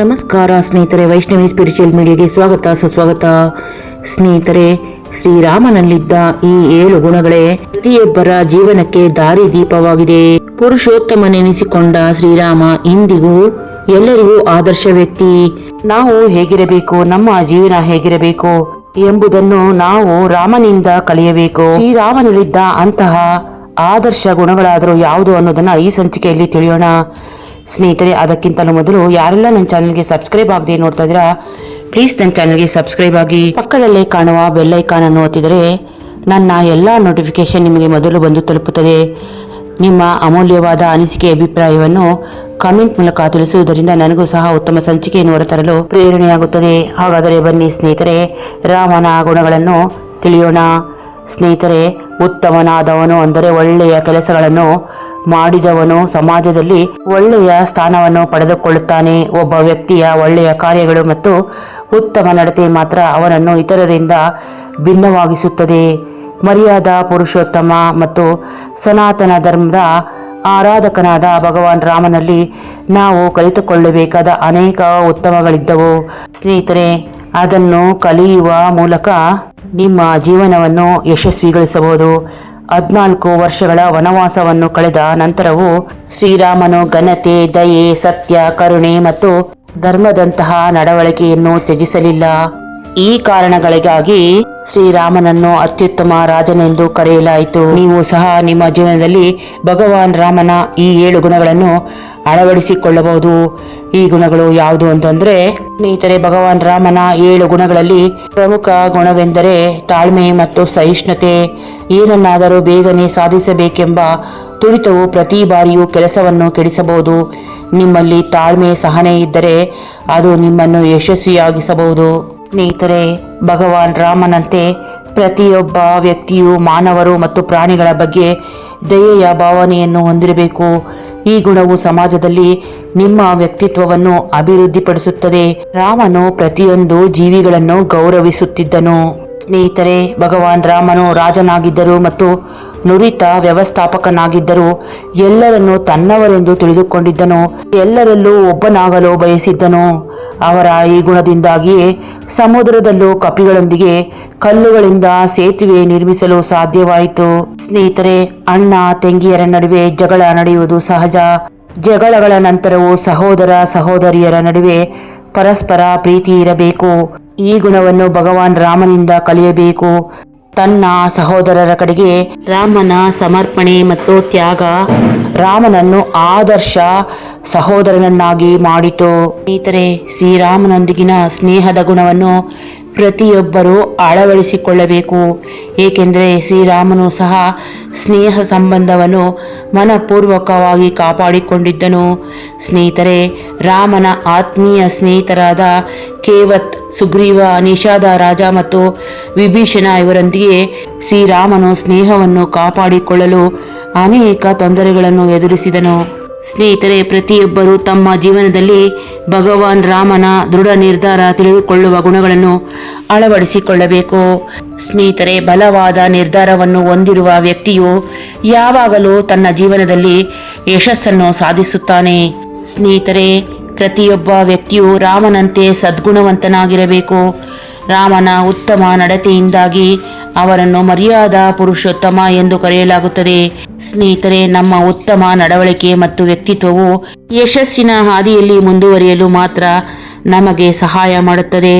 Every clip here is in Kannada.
ನಮಸ್ಕಾರ ಸ್ನೇಹಿತರೆ, ವೈಷ್ಣವಿ ಸ್ಪಿರಿಚುವಲ್ ಮೀಡಿಯಾಗೆ ಸ್ವಾಗತ, ಸುಸ್ವಾಗತ. ಸ್ನೇಹಿತರೆ, ಶ್ರೀರಾಮನಲ್ಲಿದ್ದ ಈ ಏಳು ಗುಣಗಳೇ ಪ್ರತಿಯೊಬ್ಬರ ಜೀವನಕ್ಕೆ ದಾರಿ ದೀಪವಾಗಿದೆ. ಪುರುಷೋತ್ತಮನೆನಿಸಿಕೊಂಡ ಶ್ರೀರಾಮ ಇಂದಿಗೂ ಎಲ್ಲರಿಗೂ ಆದರ್ಶ ವ್ಯಕ್ತಿ. ನಾವು ಹೇಗಿರಬೇಕು, ನಮ್ಮ ಜೀವನ ಹೇಗಿರಬೇಕು ಎಂಬುದನ್ನು ನಾವು ರಾಮನಿಂದ ಕಲಿಯಬೇಕು. ಶ್ರೀರಾಮನಲ್ಲಿದ್ದ ಅಂತಹ ಆದರ್ಶ ಗುಣಗಳಾದರೂ ಯಾವುದು ಅನ್ನೋದನ್ನ ಈ ಸಂಚಿಕೆಯಲ್ಲಿ ತಿಳಿಯೋಣ. ಸ್ನೇಹಿತರೆ, ಅದಕ್ಕಿಂತಲೂ ಮೊದಲು ಯಾರೆಲ್ಲ ನನ್ನ ಚಾನಲ್ಗೆ ಸಬ್ಸ್ಕ್ರೈಬ್ ಆಗದೆ ನೋಡ್ತಾ ಇದ್ದೀರಾ ಪ್ಲೀಸ್ ನನ್ನ ಚಾನಲ್ಗೆ ಸಬ್ಸ್ಕ್ರೈಬ್ ಆಗಿ ಪಕ್ಕದಲ್ಲೇ ಕಾಣುವ ಬೆಲ್ ಐಕಾನ್ ಅನ್ನು ಒತ್ತಿದರೆ ನನ್ನ ಎಲ್ಲ ನೋಟಿಫಿಕೇಶನ್ ನಿಮಗೆ ಮೊದಲು ಬಂದು ತಲುಪುತ್ತದೆ. ನಿಮ್ಮ ಅಮೂಲ್ಯವಾದ ಅನಿಸಿಕೆ, ಅಭಿಪ್ರಾಯವನ್ನು ಕಾಮೆಂಟ್ ಮೂಲಕ ತಿಳಿಸುವುದರಿಂದ ನನಗೂ ಸಹ ಉತ್ತಮ ಸಂಚಿಕೆಯನ್ನು ಹೊರತರಲು ಪ್ರೇರಣೆಯಾಗುತ್ತದೆ. ಹಾಗಾದರೆ ಬನ್ನಿ ಸ್ನೇಹಿತರೆ, ರಾಮನ ಗುಣಗಳನ್ನು ತಿಳಿಯೋಣ. ಸ್ನೇಹಿತರೆ, ಉತ್ತಮನಾದವನು ಅಂದರೆ ಒಳ್ಳೆಯ ಕೆಲಸಗಳನ್ನು ಮಾಡಿದವನು ಸಮಾಜದಲ್ಲಿ ಒಳ್ಳೆಯ ಸ್ಥಾನವನ್ನು ಪಡೆದುಕೊಳ್ಳುತ್ತಾನೆ. ಒಬ್ಬ ವ್ಯಕ್ತಿಯ ಒಳ್ಳೆಯ ಕಾರ್ಯಗಳು ಮತ್ತು ಉತ್ತಮ ನಡತೆ ಮಾತ್ರ ಅವನನ್ನು ಇತರರಿಂದ ಭಿನ್ನವಾಗಿಸುತ್ತದೆ. ಮರ್ಯಾದ, ಪುರುಷೋತ್ತಮ ಮತ್ತು ಸನಾತನ ಧರ್ಮದ ಆರಾಧಕನಾದ ಭಗವಾನ್ ರಾಮನಲ್ಲಿ ನಾವು ಕಲಿತುಕೊಳ್ಳಬೇಕಾದ ಅನೇಕ ಉತ್ತಮಗಳಿದ್ದವು. ಸ್ನೇಹಿತರೆ, ಅದನ್ನು ಕಲಿಯುವ ಮೂಲಕ ನಿಮ್ಮ ಜೀವನವನ್ನು ಯಶಸ್ವಿಗೊಳಿಸಬಹುದು. ಹದ್ನಾಲ್ಕು ವರ್ಷಗಳ ವನವಾಸವನ್ನು ಕಳೆದ ನಂತರವೂ ಶ್ರೀರಾಮನು ಘನತೆ, ದಯೆ, ಸತ್ಯ, ಕರುಣೆ ಮತ್ತು ಧರ್ಮದಂತಹ ನಡವಳಿಕೆಯನ್ನು ತ್ಯಜಿಸಲಿಲ್ಲ. ಈ ಕಾರಣಗಳಿಗಾಗಿ ಶ್ರೀರಾಮನನ್ನು ಅತ್ಯುತ್ತಮ ರಾಜನೆಂದು ಕರೆಯಲಾಯಿತು. ನೀವು ಸಹ ನಿಮ್ಮ ಜೀವನದಲ್ಲಿ ಭಗವಾನ್ ರಾಮನ ಈ ಏಳು ಗುಣಗಳನ್ನು ಅಳವಡಿಸಿಕೊಳ್ಳಬಹುದು. ಈ ಗುಣಗಳು ಯಾವುದು ಅಂತಂದ್ರೆ, ಸ್ನೇಹಿತರೆ, ಭಗವಾನ್ ರಾಮನ ಏಳು ಗುಣಗಳಲ್ಲಿ ಪ್ರಮುಖ ಗುಣವೆಂದರೆ ತಾಳ್ಮೆ ಮತ್ತು ಸಹಿಷ್ಣುತೆ. ಏನನ್ನಾದರೂ ಬೇಗನೆ ಸಾಧಿಸಬೇಕೆಂಬ ತುಡಿತವು ಪ್ರತಿ ಬಾರಿಯೂ ಕೆಲಸವನ್ನು ಕೆಡಿಸಬಹುದು. ನಿಮ್ಮಲ್ಲಿ ತಾಳ್ಮೆ ಸಹನೆ ಇದ್ದರೆ ಅದು ನಿಮ್ಮನ್ನು ಯಶಸ್ವಿಯಾಗಿಸಬಹುದು. ಸ್ನೇಹಿತರೆ, ಭಗವಾನ್ ರಾಮನಂತೆ ಪ್ರತಿಯೊಬ್ಬ ವ್ಯಕ್ತಿಯು ಮಾನವರು ಮತ್ತು ಪ್ರಾಣಿಗಳ ಬಗ್ಗೆ ದಯೆಯ ಭಾವನೆಯನ್ನು ಹೊಂದಿರಬೇಕು. ಈ ಗುಣವು ಸಮಾಜದಲ್ಲಿ ನಿಮ್ಮ ವ್ಯಕ್ತಿತ್ವವನ್ನು ಅಭಿವೃದ್ಧಿಪಡಿಸುತ್ತದೆ. ರಾಮನು ಪ್ರತಿಯೊಂದು ಜೀವಿಗಳನ್ನು ಗೌರವಿಸುತ್ತಿದ್ದನು. ಸ್ನೇಹಿತರೆ, ಭಗವಾನ್ ರಾಮನು ರಾಜನಾಗಿದ್ದರು ಮತ್ತು ನುರಿತ ವ್ಯವಸ್ಥಾಪಕನಾಗಿದ್ದರು. ಎಲ್ಲರನ್ನು ತನ್ನವರೆಂದು ತಿಳಿದುಕೊಂಡಿದ್ದನು. ಎಲ್ಲರಲ್ಲೂ ಒಬ್ಬನಾಗಲು ಬಯಸಿದ್ದನು. ಅವರ ಈ ಗುಣದಿಂದಾಗಿಯೇ ಸಮುದ್ರದಲ್ಲೂ ಕಪಿಗಳೊಂದಿಗೆ ಕಲ್ಲುಗಳಿಂದ ಸೇತುವೆ ನಿರ್ಮಿಸಲು ಸಾಧ್ಯವಾಯಿತು. ಸ್ನೇಹಿತರೆ, ಅಣ್ಣ, ತಂಗಿಯರ ನಡುವೆ ಜಗಳ ನಡೆಯುವುದು ಸಹಜ. ಜಗಳಗಳ ನಂತರವೂ ಸಹೋದರ, ಸಹೋದರಿಯರ ನಡುವೆ ಪರಸ್ಪರ ಪ್ರೀತಿ ಇರಬೇಕು. ಈ ಗುಣವನ್ನು ಭಗವಾನ್ ರಾಮನಿಂದ ಕಲಿಯಬೇಕು. ತನ್ನ ಸಹೋದರರ ಕಡೆಗೆ ರಾಮನ ಸಮರ್ಪಣೆ ಮತ್ತು ತ್ಯಾಗ ರಾಮನನ್ನು ಆದರ್ಶ ಸಹೋದರನನ್ನಾಗಿ ಮಾಡಿತು. ಸ್ನೇಹಿತರೆ, ಶ್ರೀರಾಮನೊಂದಿಗಿನ ಸ್ನೇಹದ ಗುಣವನ್ನು ಪ್ರತಿಯೊಬ್ಬರೂ ಅಳವಡಿಸಿಕೊಳ್ಳಬೇಕು. ಏಕೆಂದರೆ ಶ್ರೀರಾಮನು ಸಹ ಸ್ನೇಹ ಸಂಬಂಧವನ್ನು ಮನಪೂರ್ವಕವಾಗಿ ಕಾಪಾಡಿಕೊಂಡಿದ್ದನು. ಸ್ನೇಹಿತರೆ, ರಾಮನ ಆತ್ಮೀಯ ಸ್ನೇಹಿತರಾದ ಕೇವತ್, ಸುಗ್ರೀವ, ನಿಷಾದ ರಾಜ ಮತ್ತು ವಿಭೀಷಣ ಇವರೊಂದಿಗೆ ಶ್ರೀರಾಮನು ಸ್ನೇಹವನ್ನು ಕಾಪಾಡಿಕೊಳ್ಳಲು ಅನೇಕ ತೊಂದರೆಗಳನ್ನು ಎದುರಿಸಿದನು. ಸ್ನೇಹಿತರೆ, ಪ್ರತಿಯೊಬ್ಬರು ತಮ್ಮ ಜೀವನದಲ್ಲಿ ಭಗವಾನ್ ರಾಮನ ದೃಢ ನಿರ್ಧಾರ ತಿಳಿದುಕೊಳ್ಳುವ ಗುಣಗಳನ್ನು ಅಳವಡಿಸಿಕೊಳ್ಳಬೇಕು. ಸ್ನೇಹಿತರೆ, ಬಲವಾದ ನಿರ್ಧಾರವನ್ನು ಹೊಂದಿರುವ ವ್ಯಕ್ತಿಯು ಯಾವಾಗಲೂ ತನ್ನ ಜೀವನದಲ್ಲಿ ಯಶಸ್ಸನ್ನು ಸಾಧಿಸುತ್ತಾನೆ. ಸ್ನೇಹಿತರೆ, ಪ್ರತಿಯೊಬ್ಬ ವ್ಯಕ್ತಿಯು ರಾಮನಂತೆ ಸದ್ಗುಣವಂತನಾಗಿರಬೇಕು. ರಾಮನ ಉತ್ತಮ ನಡತೆಯಿಂದಾಗಿ ಅವರನ್ನು ಮರ್ಯಾದ ಪುರುಷೋತ್ತಮ ಎಂದು ಕರೆಯಲಾಗುತ್ತದೆ. ಸ್ನೇಹಿತರೆ, ನಮ್ಮ ಉತ್ತಮ ನಡವಳಿಕೆ ಮತ್ತು ವ್ಯಕ್ತಿತ್ವವು ಯಶಸ್ಸಿನ ಹಾದಿಯಲ್ಲಿ ಮುಂದುವರಿಯಲು ಮಾತ್ರ ನಮಗೆ ಸಹಾಯ ಮಾಡುತ್ತದೆ.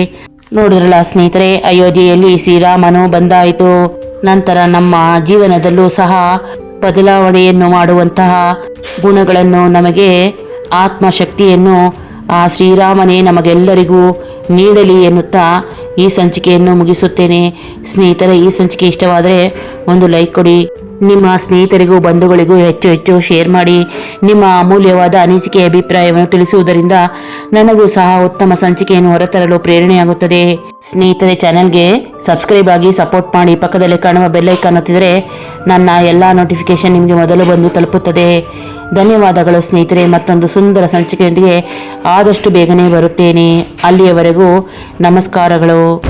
ನೋಡಿದ್ರಲ್ಲ ಸ್ನೇಹಿತರೆ, ಅಯೋಧ್ಯೆಯಲ್ಲಿ ಶ್ರೀರಾಮನು ಬಂದಾಯಿತು. ನಂತರ ನಮ್ಮ ಜೀವನದಲ್ಲೂ ಸಹ ಬದಲಾವಣೆಯನ್ನು ಮಾಡುವಂತಹ ಗುಣಗಳನ್ನು ನಮಗೆ, ಆತ್ಮಶಕ್ತಿಯನ್ನು ಆ ಶ್ರೀರಾಮನೇ ನಮಗೆಲ್ಲರಿಗೂ ನೀಡಲಿ ಎನ್ನುತ್ತಾ ಈ ಸಂಚಿಕೆಯನ್ನು ಮುಗಿಸುತ್ತೇನೆ. ಸ್ನೇಹಿತರೆ ಈ ಸಂಚಿಕೆ ಇಷ್ಟವಾದರೆ ಒಂದು ಲೈಕ್ ಕೊಡಿ. ನಿಮ್ಮ ಸ್ನೇಹಿತರಿಗೂ, ಬಂಧುಗಳಿಗೂ ಹೆಚ್ಚು ಹೆಚ್ಚು ಶೇರ್ ಮಾಡಿ ನಿಮ್ಮ ಅಮೂಲ್ಯವಾದ ಅನಿಸಿಕೆ, ಅಭಿಪ್ರಾಯವನ್ನು ತಿಳಿಸುವುದರಿಂದ ನನಗೂ ಸಹ ಉತ್ತಮ ಸಂಚಿಕೆಯನ್ನು ಹೊರತರಲು ಪ್ರೇರಣೆಯಾಗುತ್ತದೆ. ಸ್ನೇಹಿತರೆ, ಚಾನೆಲ್ಗೆ ಸಬ್ಸ್ಕ್ರೈಬ್ ಆಗಿ ಸಪೋರ್ಟ್ ಮಾಡಿ, ಪಕ್ಕದಲ್ಲಿ ಕಾಣುವ ಬೆಲ್ಲೈಕಾನ್ ಒತ್ತಿದರೆ ನನ್ನ ಎಲ್ಲ ನೋಟಿಫಿಕೇಶನ್ ನಿಮಗೆ ಮೊದಲು ಬಂದು ತಲುಪುತ್ತದೆ. ಧನ್ಯವಾದಗಳು ಸ್ನೇಹಿತರೆ, ಮತ್ತೊಂದು ಸುಂದರ ಸಂಚಿಕೆಯೊಂದಿಗೆ ಆದಷ್ಟು ಬೇಗನೆ ಬರುತ್ತೇನೆ. ಅಲ್ಲಿಯವರೆಗೂ ನಮಸ್ಕಾರಗಳು.